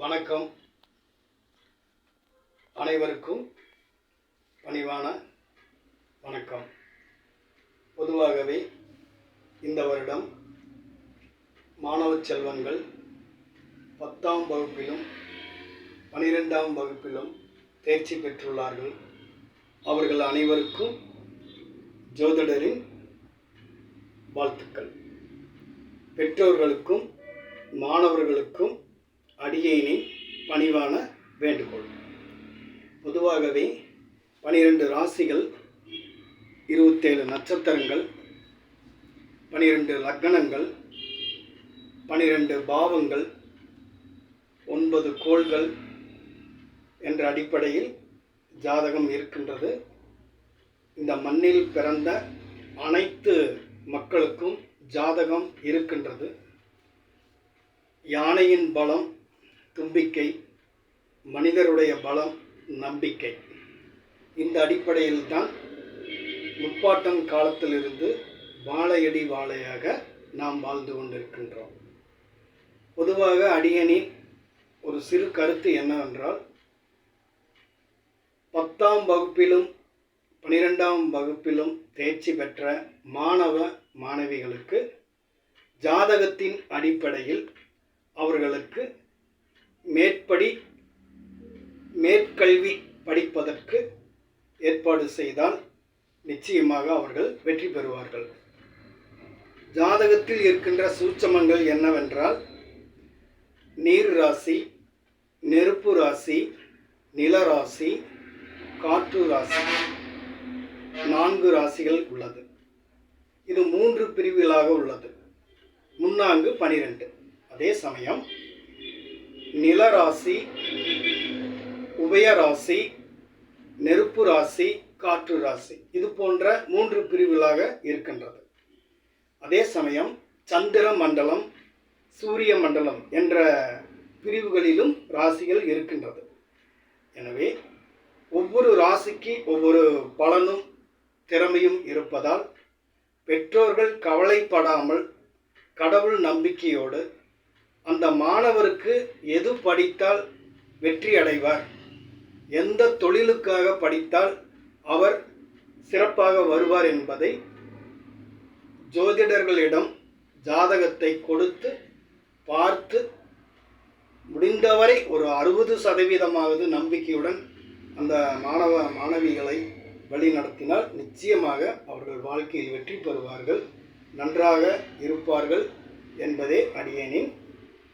வணக்கம். அனைவருக்கும் பணிவான வணக்கம். பொதுவாகவே இந்த வருடம் மாணவ செல்வங்கள் பத்தாம் வகுப்பிலும் பனிரெண்டாம் வகுப்பிலும் தேர்ச்சி பெற்றுள்ளார்கள். அவர்கள் அனைவருக்கும் ஜோதிடரின் வாழ்த்துக்கள். பெற்றோர்களுக்கும் மாணவர்களுக்கும் அடியேனின் பணிவான வேண்டுகோள். பொதுவாகவே பனிரெண்டு ராசிகள் இருபத்தேழு நட்சத்திரங்கள் பனிரெண்டு லக்னங்கள் பனிரெண்டு பாவங்கள் ஒன்பது கோள்கள் என்ற அடிப்படையில் ஜாதகம் இருக்கின்றது. இந்த மண்ணில் பிறந்த அனைத்து மக்களுக்கும் ஜாதகம் இருக்கின்றது. யானையின் பலம் தும்பிக்கை மனிதருடைய பலம் நம்பிக்கை. இந்த அடிப்படையில் தான் முப்பாட்டன் காலத்திலிருந்து வாழையடி வாழையாக நாம் வாழ்ந்து கொண்டிருக்கின்றோம். பொதுவாக அடியனின் ஒரு சிறு கருத்து என்னவென்றால் பத்தாம் வகுப்பிலும் பனிரெண்டாம் வகுப்பிலும் தேர்ச்சி பெற்ற மாணவ மாணவிகளுக்கு ஜாதகத்தின் அடிப்படையில் அவர்களுக்கு மேற்படி மேற்கல்வி படிப்பதற்கு ஏற்பாடு செய்தால் நிச்சயமாக அவர்கள் வெற்றி பெறுவார்கள். ஜாதகத்தில் இருக்கின்ற சூட்சமங்கள் என்னவென்றால் நீர் ராசி நெருப்பு ராசி நிலராசி காற்று ராசி நான்கு ராசிகள் உள்ளது. இது மூன்று பிரிவுகளாக உள்ளது. முன்னாங்கு பனிரெண்டு. அதே சமயம் நிலராசி உபயராசி நெருப்பு ராசி காற்று ராசி. இது போன்ற மூன்று பிரிவுகளாக இருக்கின்றது. அதே சமயம் சந்திர மண்டலம் சூரிய மண்டலம் என்ற பிரிவுகளிலும் ராசிகள் இருக்கின்றது. எனவே ஒவ்வொரு ராசிக்கு ஒவ்வொரு பலனும் திறமையும் இருப்பதால் பெற்றோர்கள் கவலைப்படாமல் கடவுள் நம்பிக்கையோடு அந்த மாணவருக்கு எது படித்தால் வெற்றி அடைவார்? எந்த தொழிலுக்காக படித்தால் அவர் சிறப்பாக வருவார் என்பதை ஜோதிடர்களிடம் ஜாதகத்தை கொடுத்து பார்த்து முடிந்தவரை ஒரு அறுபது சதவீதமாவது நம்பிக்கையுடன் அந்த மாணவ மாணவிகளை வழி நடத்தினால் நிச்சயமாக அவர்கள் வாழ்க்கையில் வெற்றி பெறுவார்கள் நன்றாக இருப்பார்கள் என்பதே அடியேனின்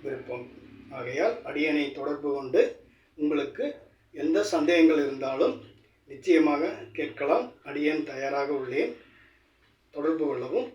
விருப்பம் ஆகையால் அடியனை தொடர்பு கொண்டு உங்களுக்கு எந்த சந்தேகங்கள் இருந்தாலும் நிச்சயமாக கேட்கலாம். அடியன் தயாராக உள்ளேன். தொடர்பு கொள்ளவும்.